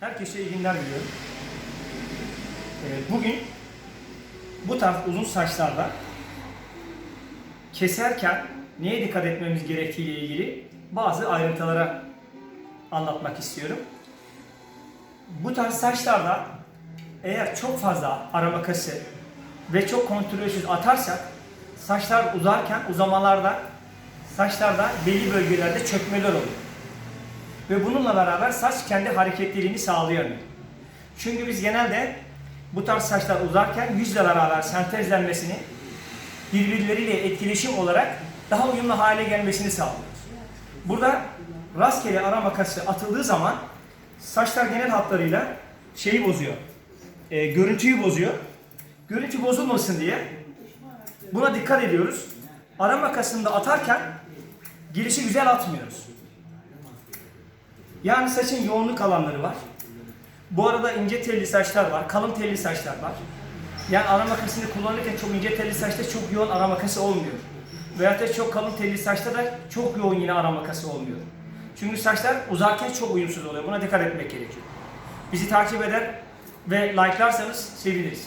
Herkese iyi günler diliyorum. Ee, Bugün bu tarz uzun saçlarda keserken neye dikkat etmemiz gerektiği ile ilgili bazı ayrıntılara anlatmak istiyorum. Bu tarz saçlarda eğer çok fazla ara makası ve çok kontrolsüz atarsak saçlar uzarken uzamalarda saçlarda belli bölgelerde çökmeler oluyor. Ve bununla beraber saç kendi hareketliliğini sağlayamıyor. Çünkü biz genelde bu tarz saçlar uzarken yüzle beraber sentezlenmesini, birbirleriyle etkileşim olarak daha uyumlu hale gelmesini sağlıyoruz. Burada rastgele ara makası atıldığı zaman saçlar genel hatlarıyla şeyi bozuyor, e, görüntüyü bozuyor. Görüntü bozulmasın diye buna dikkat ediyoruz. Ara makasını da atarken girişi güzel atmıyoruz. Yani saçın yoğunluk alanları var. Bu arada ince telli saçlar var, kalın telli saçlar var. Yani ara makasını kullanırken çok ince telli saçta çok yoğun ara makası olmuyor. Veyahut da çok kalın telli saçta da çok yoğun yine ara makası olmuyor. Çünkü saçlar uzarken çok uyumsuz oluyor. Buna dikkat etmek gerekiyor. Bizi takip eder ve like'larsanız seviniriz.